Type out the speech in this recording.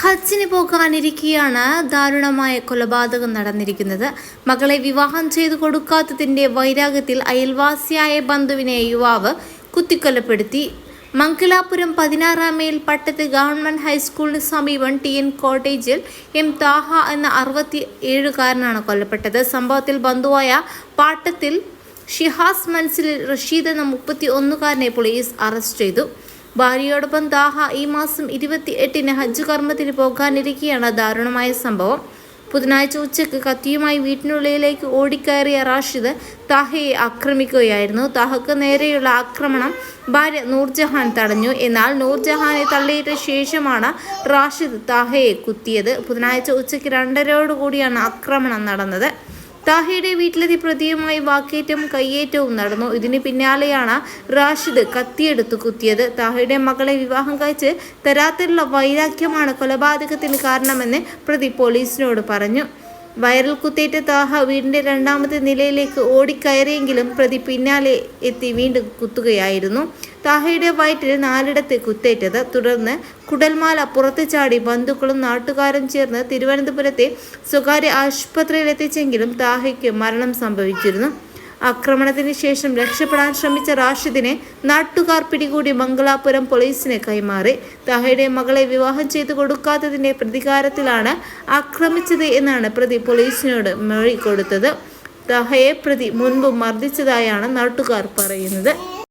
ഹജ്ജിന് പോകാനിരിക്കെയാണ് ദാരുണമായ കൊലപാതകം നടന്നിരിക്കുന്നത്. മകളെ വിവാഹം ചെയ്തു കൊടുക്കാത്തതിന്റെ വൈരാഗ്യത്തിൽ അയൽവാസിയായ ബന്ധുവിനെ യുവാവ് കുത്തിക്കൊലപ്പെടുത്തി. മംഗലാപുരം പതിനാറാം മൈൽ പട്ടത്ത് ഗവൺമെന്റ് ഹൈസ്കൂളിന് സമീപം ടി എൻ കോട്ടേജിൽ എം താഹ എന്ന അറുപത്തി ഏഴുകാരനാണ് കൊല്ലപ്പെട്ടത്. സംഭവത്തിൽ ബന്ധുവായ പാട്ടത്തിൽ ഷിഹാസ് മൻസിൽ റഷീദ് എന്ന മുപ്പത്തി ഒന്നുകാരനെ പോലീസ് അറസ്റ്റ് ചെയ്തു. ഭാര്യയോടൊപ്പം ദാഹ ഈ മാസം ഇരുപത്തി എട്ടിന് ഹജ്ജ് കർമ്മത്തിന് പോകാനിരിക്കെയാണ് ദാരുണമായ സംഭവം. ബുധനാഴ്ച ഉച്ചയ്ക്ക് കത്തിയുമായി വീട്ടിനുള്ളിലേക്ക് ഓടിക്കയറിയ റാഷിദ് താഹയെ ആക്രമിക്കുകയായിരുന്നു. താഹക്ക് നേരെയുള്ള ആക്രമണം ഭാര്യ നൂർജഹാൻ തടഞ്ഞു. എന്നാൽ നൂർജഹാനെ തള്ളിയിട്ട ശേഷമാണ് റാഷിദ് താഹയെ കുത്തിയത്. ബുധനാഴ്ച ഉച്ചയ്ക്ക് രണ്ടരയോടുകൂടിയാണ് ആക്രമണം നടന്നത്. താഹയുടെ വീട്ടിലെത്തി പ്രതിയുമായി വാക്കേറ്റവും കയ്യേറ്റവും നടന്നു. ഇതിന് പിന്നാലെയാണ് റാഷിദ് കത്തിയെടുത്ത് കുത്തിയത്. താഹയുടെ മകളെ വിവാഹം കഴിച്ച് തരാത്തിലുള്ള വൈരാഗ്യമാണ് കൊലപാതകത്തിന് കാരണമെന്ന് പ്രതി പോലീസിനോട് പറഞ്ഞു. വയറിൽ കുത്തേറ്റ താഹ വീടിന്റെ രണ്ടാമത്തെ നിലയിലേക്ക് ഓടിക്കയറിയെങ്കിലും പ്രതി പിന്നാലെ എത്തി വീണ്ടും കുത്തുകയായിരുന്നു. താഹയുടെ വയറ്റിൽ നാലിടത്തെ കുത്തേറ്റത്. തുടർന്ന് കുടൽമാല പുറത്തു ചാടി ബന്ധുക്കളും നാട്ടുകാരും ചേർന്ന് തിരുവനന്തപുരത്തെ സ്വകാര്യ ആശുപത്രിയിലെത്തിച്ചെങ്കിലും താഹയ്ക്ക് മരണം സംഭവിച്ചിരുന്നു. ആക്രമണത്തിന് ശേഷം രക്ഷപ്പെടാൻ ശ്രമിച്ച റാഷിദിനെ നാട്ടുകാർ പിടികൂടി മംഗളാപുരം പോലീസിനെ കൈമാറി. താഹയുടെ മകളെ വിവാഹം ചെയ്തു കൊടുക്കാത്തതിന്റെ പ്രതികാരത്തിലാണ് ആക്രമിച്ചത് എന്നാണ് പ്രതി പോലീസിനോട് മൊഴി കൊടുത്തത്. താഹയെ പ്രതി മുൻപ് മർദ്ദിച്ചതായാണ് നാട്ടുകാർ പറയുന്നത്.